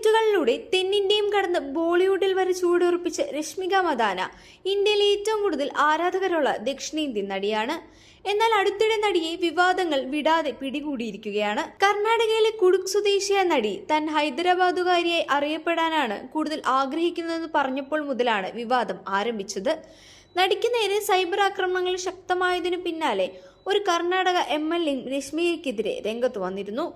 ഹിറ്റുകളിലൂടെ തെന്നിന്ത്യയും കടന്ന് ബോളിവുഡിൽ വരെ ചൂടുറപ്പിച്ച രശ്മിക മദാന ഇന്ത്യയിലെ ഏറ്റവും കൂടുതൽ ആരാധകരുള്ള ദക്ഷിണേന്ത്യൻ നടിയാണ്. എന്നാൽ അടുത്തിടെ നടിയെ വിവാദങ്ങൾ വിടാതെ പിടികൂടിയിരിക്കുകയാണ്. കർണാടകയിലെ കുടുക് സ്വദേശിയായ നടി തൻ ഹൈദരാബാദുകാരിയായി അറിയപ്പെടാനാണ് കൂടുതൽ ആഗ്രഹിക്കുന്നതെന്ന് പറഞ്ഞപ്പോൾ മുതലാണ് വിവാദം ആരംഭിച്ചത്. നടിക്ക് നേരെ സൈബർ ആക്രമണങ്ങൾ ശക്തമായതിനു പിന്നാലെ ഒരു കർണാടക എം എൽ എയും രശ്മികയ്ക്കെതിരെ രംഗത്ത് വന്നിരുന്നു.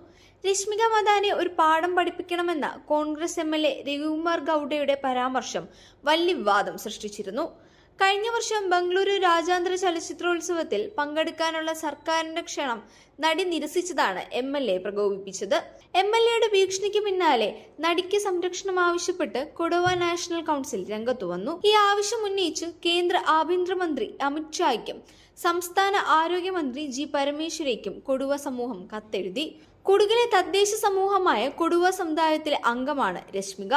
രശ്മിക മദാനെ ഒരു പാഠം പഠിപ്പിക്കണമെന്ന Congress M L A Ravikumar ഗൌഡയുടെ പരാമർശം വലിയ വിവാദം സൃഷ്ടിച്ചിരുന്നു. കഴിഞ്ഞ വർഷം ബംഗളൂരു രാജ്യാന്തര ചലച്ചിത്രോത്സവത്തിൽ പങ്കെടുക്കാനുള്ള സർക്കാരിന്റെ ക്ഷണം നടി നിരസിച്ചതാണ് എം എൽ എ പ്രകോപിപ്പിച്ചത്. എം എൽ എയുടെ ഭീഷണിക്ക് പിന്നാലെ നടിക്ക് സംരക്ഷണം ആവശ്യപ്പെട്ട് കൊടവ നാഷണൽ കൗൺസിൽ രംഗത്തു വന്നു. ഈ ആവശ്യം ഉന്നയിച്ച് കേന്ദ്ര ആഭ്യന്തരമന്ത്രി അമിത് ഷായ്ക്കും സംസ്ഥാന ആരോഗ്യമന്ത്രി ജി പരമേശ്വരയ്ക്കും കൊടുവ സമൂഹം കത്തെഴുതി. കൊടുകിലെ തദ്ദേശ സമൂഹമായ കൊടുവ സമുദായത്തിലെ അംഗമാണ് രശ്മിക.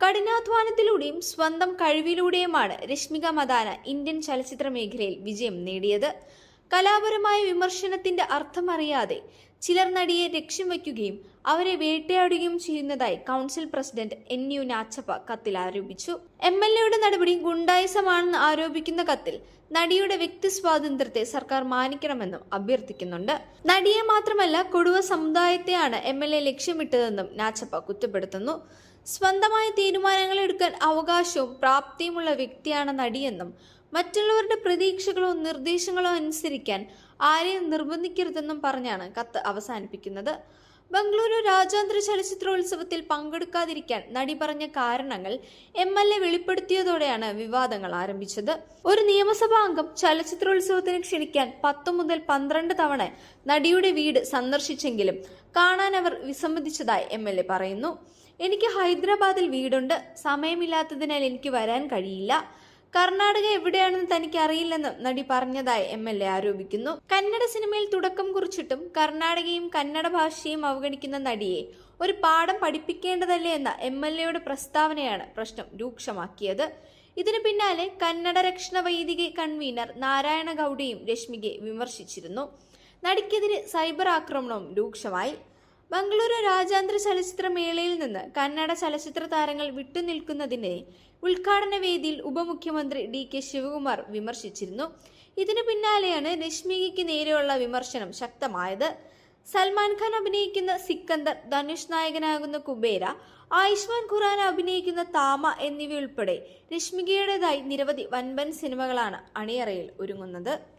കഠിനാധ്വാനത്തിലൂടെയും സ്വന്തം കഴിവിലൂടെയുമാണ് രശ്മിക മദാന ഇന്ത്യൻ ചലച്ചിത്ര മേഖലയിൽ വിജയം നേടിയത്. കലാപരമായ വിമർശനത്തിന്റെ അർത്ഥമറിയാതെ ചിലർ നടിയെ ലക്ഷ്യം വയ്ക്കുകയും അവരെ വേട്ടയാടുകയും ചെയ്യുന്നതായി council president N U Nachappa കത്തിൽ ആരോപിച്ചു. എം എൽ എയുടെ നടപടി ഗുണ്ടായുസമാണെന്ന് ആരോപിക്കുന്ന കത്തിൽ നടിയുടെ വ്യക്തി സ്വാതന്ത്ര്യത്തെ സർക്കാർ മാനിക്കണമെന്നും അഭ്യർത്ഥിക്കുന്നുണ്ട്. നടിയെ മാത്രമല്ല കൊടുവ സമുദായത്തെയാണ് എം എൽ എ ലക്ഷ്യമിട്ടതെന്നും നാച്ചപ്പ കുറ്റപ്പെടുത്തുന്നു. സ്വന്തമായി തീരുമാനങ്ങൾ എടുക്കാൻ അവകാശവും പ്രാപ്തിയുമുള്ള വ്യക്തിയാണ് നടിയെന്നും മറ്റുള്ളവരുടെ പ്രതീക്ഷകളോ നിർദ്ദേശങ്ങളോ അനുസരിക്കാൻ ആരെയും നിർബന്ധിക്കരുതെന്നും പറഞ്ഞാണ് കത്ത് അവസാനിപ്പിക്കുന്നത്. ബംഗളൂരു രാജ്യാന്തര ചലച്ചിത്രോത്സവത്തിൽ പങ്കെടുക്കാതിരിക്കാൻ നടി പറഞ്ഞ കാരണങ്ങൾ എം എൽ എ വെളിപ്പെടുത്തിയതോടെയാണ് വിവാദങ്ങൾ ആരംഭിച്ചത്. ഒരു നിയമസഭാ അംഗം ചലച്ചിത്രോത്സവത്തിന് ക്ഷണിക്കാൻ പത്തു മുതൽ പന്ത്രണ്ട് തവണ നടിയുടെ വീട് സന്ദർശിച്ചെങ്കിലും കാണാൻ അവർ വിസമ്മതിച്ചതായി എം എൽ എ പറയുന്നു. എനിക്ക് ഹൈദരാബാദിൽ വീടുണ്ട്. സമയമില്ലാത്തതിനാൽ എനിക്ക് വരാൻ കഴിയില്ല. കർണാടക എവിടെയാണെന്ന് തനിക്ക് അറിയില്ലെന്നും നടി പറഞ്ഞതായി എം എൽ എ ആരോപിക്കുന്നു. കന്നഡ സിനിമയിൽ തുടക്കം കുറിച്ചിട്ടും കർണാടകയും കന്നഡ ഭാഷയും അവഗണിക്കുന്ന നടിയെ ഒരു പാഠം പഠിപ്പിക്കേണ്ടതല്ലേ എന്ന എം എൽ എയുടെ പ്രസ്താവനയാണ് പ്രശ്നം രൂക്ഷമാക്കിയത്. ഇതിനു പിന്നാലെ കന്നഡ രക്ഷണ വൈദിക കൺവീനർ നാരായണ ഗൌഡയും രശ്മികയെ വിമർശിച്ചിരുന്നു. നടിക്കെതിരെ സൈബർ ആക്രമണവും രൂക്ഷമായി. ബംഗളൂരു രാജ്യാന്തര ചലച്ചിത്ര മേളയിൽ നിന്ന് കന്നഡ ചലച്ചിത്ര താരങ്ങൾ വിട്ടുനിൽക്കുന്നതിനെ ഉദ്ഘാടന വേദിയിൽ ഉപമുഖ്യമന്ത്രി ഡി കെ ശിവകുമാർ വിമർശിച്ചിരുന്നു. ഇതിനു പിന്നാലെയാണ് രശ്മികയ്ക്ക് നേരെയുള്ള വിമർശനം ശക്തമായത്. സൽമാൻ ഖാൻ അഭിനയിക്കുന്ന സിക്കന്ദർ ധനുഷ് നായകനാകുന്ന കുബേര ആയുഷ്മാൻ ഖുറാൻ അഭിനയിക്കുന്ന താമ എന്നിവയുൾപ്പെടെ രശ്മികയുടേതായി നിരവധി വൻപൻ സിനിമകളാണ് അണിയറയിൽ ഒരുങ്ങുന്നത്.